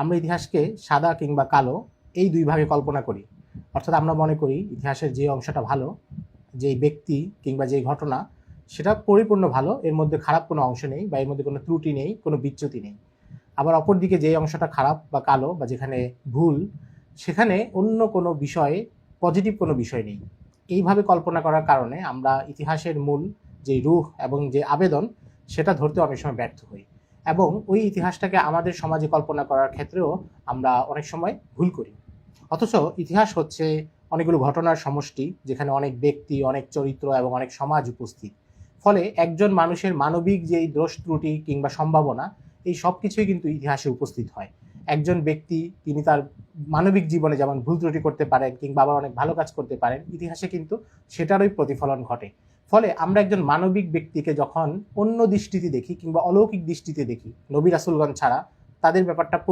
আমরা ইতিহাসকে সাদা কিংবা কালো এই দুই ভাগে কল্পনা করি। অর্থাৎ আমরা মনে করি ইতিহাসের যে অংশটা ভালো, যেই ব্যক্তি কিংবা যেই ঘটনা, সেটা পরিপূর্ণ ভালো, এর মধ্যে খারাপ কোনো অংশ নেই বা এর মধ্যে কোনো ত্রুটি নেই, কোনো বিচ্যুতি নেই। আবার অপরদিকে যে অংশটা খারাপ বা কালো বা যেখানে ভুল, সেখানে অন্য কোনো বিষয়ে পজিটিভ কোনো বিষয় নেই। এইভাবে কল্পনা করার কারণে আমরা ইতিহাসের মূল যে রূহ এবং যে আবেদন, সেটা ধরতে অনেক সময় ব্যর্থ হই। এবং ওই ইতিহাসটাকে আমাদের সমাজে কল্পনা করার ক্ষেত্রেও আমরা অনেক সময় ভুল করি। অথচ ইতিহাস হচ্ছে অনেকগুলো ঘটনার সমষ্টি, যেখানে অনেক ব্যক্তি, অনেক চরিত্র এবং অনেক সমাজ উপস্থিত। ফলে একজন মানুষের মানবিক যেই দোষ ত্রুটি কিংবা সম্ভাবনা, এই সব কিছুই কিন্তু ইতিহাসে উপস্থিত হয়। একজন ব্যক্তি, তিনি তার মানবিক জীবনে যেমন ভুল ত্রুটি করতে পারেন কিংবা আবার অনেক ভালো কাজ করতে পারেন, ইতিহাসে কিন্তু সেটারই প্রতিফলন ঘটে। ফলে আমরা একজন মানবিক ব্যক্তিকে যখন অন্য দৃষ্টিতে দেখি কিংবা অলৌকিক দৃষ্টিতে দেখি, নবী রাসুলগঞ্জ ছাড়া, তাদের ব্যাপারটা পুরো